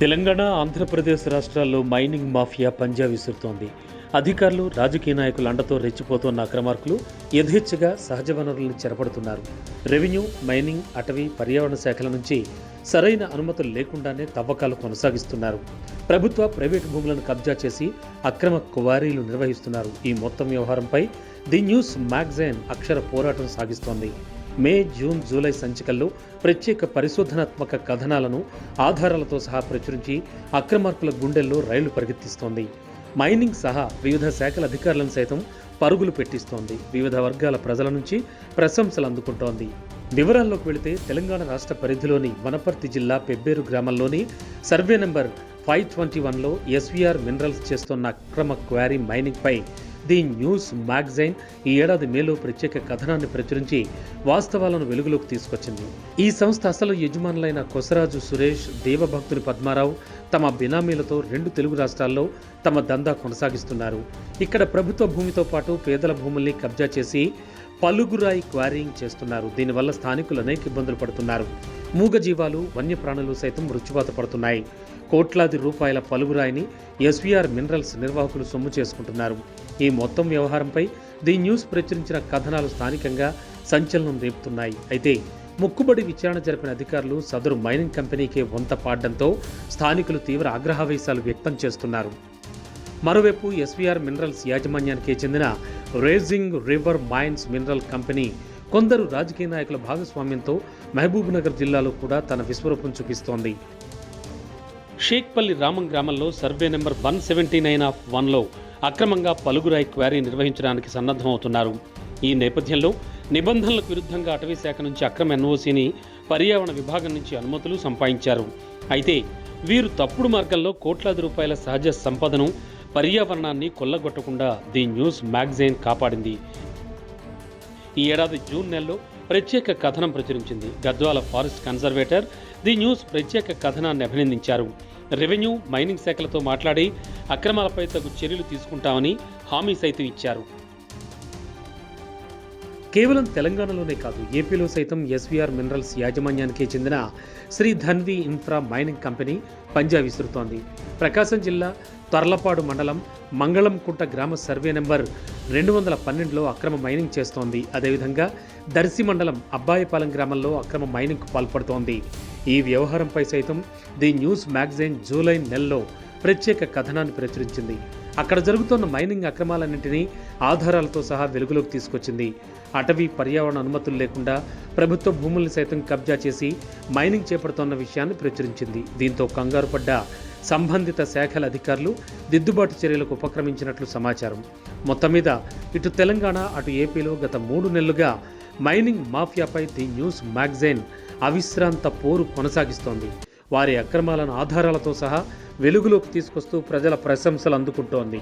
తెలంగాణ ఆంధ్రప్రదేశ్ రాష్ట్రాల్లో mining mafia పంజా విసురుతోంది. అధికారులు రాజకీయ నాయకుల అండతో రెచ్చిపోతున్న అక్రమార్కులు యథేచ్ఛగా సహజ వనరులను చెరపడుతున్నారు. రెవెన్యూ మైనింగ్ అటవీ పర్యావరణ శాఖల నుంచి సరైన అనుమతులు లేకుండానే తవ్వకాలు కొనసాగిస్తున్నారు. ప్రభుత్వ ప్రైవేటు భూములను కబ్జా చేసి అక్రమ కువారీలు నిర్వహిస్తున్నారు. ఈ మొత్తం వ్యవహారంపై ది న్యూస్ మ్యాగజైన్ అక్షర పోరాటం సాగిస్తోంది. మే జూన్ జూలై సంచికల్లో ప్రత్యేక పరిశోధనాత్మక కథనాలను ఆధారాలతో సహా ప్రచురించి అక్రమార్కుల గుండెల్లో రైళ్ళు పరిగెత్తిస్తోంది. మైనింగ్ సహా వివిధ శాఖల అధికారులను సైతం పరుగులు పెట్టిస్తోంది. వివిధ వర్గాల ప్రజల నుంచి ప్రశంసలు అందుకుంటోంది. వివరాల్లోకి వెళితే తెలంగాణ రాష్ట్ర పరిధిలోని వనపర్తి జిల్లా పెబ్బేరు గ్రామంలోని సర్వే నెంబర్ ఫైవ్ ట్వంటీ వన్లో ఎస్వీఆర్ మినరల్స్ చేస్తున్న అక్రమ క్వారీ మైనింగ్పై ది న్యూస్ మ్యాగజైన్ ఈ ఏడాది మేలో ప్రత్యేక కథనాన్ని ప్రచురించి వాస్తవాలను వెలుగులోకి తీసుకొచ్చింది. ఈ సంస్థ అసలు యజమానులైన కొసరాజు సురేష్ దేవభక్తుని పద్మారావు తమ బినామీలతో రెండు తెలుగు రాష్ట్రాల్లో తమ దందా కొనసాగిస్తున్నారు. ఇక్కడ ప్రభుత్వ భూమితో పాటు పేదల భూముల్ని కబ్జా చేసి పలుగురాయి క్వారీయింగ్ చేస్తున్నారు. దీనివల్ల స్థానికులు అనేక ఇబ్బందులు పడుతున్నారు. మూగజీవాలు వన్యప్రాణులు సైతం మృత్యువాత పడుతున్నాయి. కోట్లాది రూపాయల పలుగురాయిని ఎస్వీఆర్ మినరల్స్ నిర్వాహకులు సొమ్ము చేసుకుంటున్నారు. ఈ మొత్తం వ్యవహారంపై ది న్యూస్ ప్రచురించిన కథనాలు స్థానికంగా సంచలనం రేపుతున్నాయి. అయితే ముక్కుబడి విచారణ జరిపిన అధికారులు సదరు మైనింగ్ కంపెనీకే వంత పాడడంతో స్థానికులు తీవ్ర ఆగ్రహావేశాలు వ్యక్తం చేస్తున్నారు. మరోవైపు ఎస్వీఆర్ మినరల్స్ యాజమాన్యానికి చెందిన raging river mines mineral company కొందరు రాజకీయ నాయకుల భాగస్వామ్యంతో మహబూబ్నగర్ జిల్లాలో కూడా తన విశ్వరూపం చూపిస్తోంది. షేక్పల్లి రామం గ్రామంలో survey number one seventy nine of వన్లో అక్రమంగా పలుగురాయి క్వారీ నిర్వహించడానికి సన్నద్ధమవుతున్నారు. ఈ నేపథ్యంలో నిబంధనలకు విరుద్ధంగా అటవీ శాఖ నుంచి అక్రమ ఎన్ఓసిని పర్యావరణ విభాగం నుంచి అనుమతులు సంపాదించారు. అయితే వీరు తప్పుడు మార్గంలో కోట్లాది రూపాయల సహజ సంపదను పర్యావరణాన్ని కొల్లగొట్టకుండా ది న్యూస్ మ్యాగజైన్ కాపాడింది. ఈ ఏడాది జూన్ నెలలో ప్రత్యేక కథనం ప్రచురించింది Gadwal forest conservator. The news ప్రత్యేక కథనాన్ని అభినందించారు. రెవెన్యూ మైనింగ్ శాఖలతో మాట్లాడి అక్రమాలపై తగు చర్యలు తీసుకుంటామని హామీ సైతం ఇచ్చారు. కేవలం తెలంగాణలోనే కాదు ఏపీలో సైతం ఎస్వీఆర్ మినరల్స్ యాజమాన్యానికి చెందిన Shri Dhanvi infra mining company పంజా విసురుతోంది. ప్రకాశం జిల్లా తర్లపాడు మండలం మంగళంకుంట గ్రామ సర్వే నెంబర్ రెండు వందల పన్నెండులో అక్రమ మైనింగ్ చేస్తోంది. అదేవిధంగా దర్శి మండలం అబ్బాయిపాలెం గ్రామంలో అక్రమ మైనింగ్కు పాల్పడుతోంది. ఈ వ్యవహారంపై సైతం ది న్యూస్ మ్యాగజైన్ జూలై నెలలో ప్రత్యేక కథనాన్ని ప్రచురించింది. అక్కడ జరుగుతున్న మైనింగ్ అక్రమాలన్నింటినీ ఆధారాలతో సహా వెలుగులోకి తీసుకొచ్చింది. అటవీ పర్యావరణ అనుమతులు లేకుండా ప్రభుత్వ భూముల్ని సైతం కబ్జా చేసి మైనింగ్ చేపడుతోన్న విషయాన్ని ప్రచురించింది. దీంతో కంగారు పడ్డ సంబంధిత శాఖల అధికారులు దిద్దుబాటు చర్యలకు ఉపక్రమించినట్లు సమాచారం. మొత్తం మీద ఇటు తెలంగాణ అటు ఏపీలో గత మూడు నెలలుగా మైనింగ్ మాఫియాపై ది న్యూస్ మ్యాగజైన్ అవిశ్రాంత పోరు కొనసాగిస్తోంది. వారి అక్రమాలను ఆధారాలతో సహా వెలుగులోకి తీసుకొస్తూ ప్రజల ప్రశంసలు అందుకుంటోంది.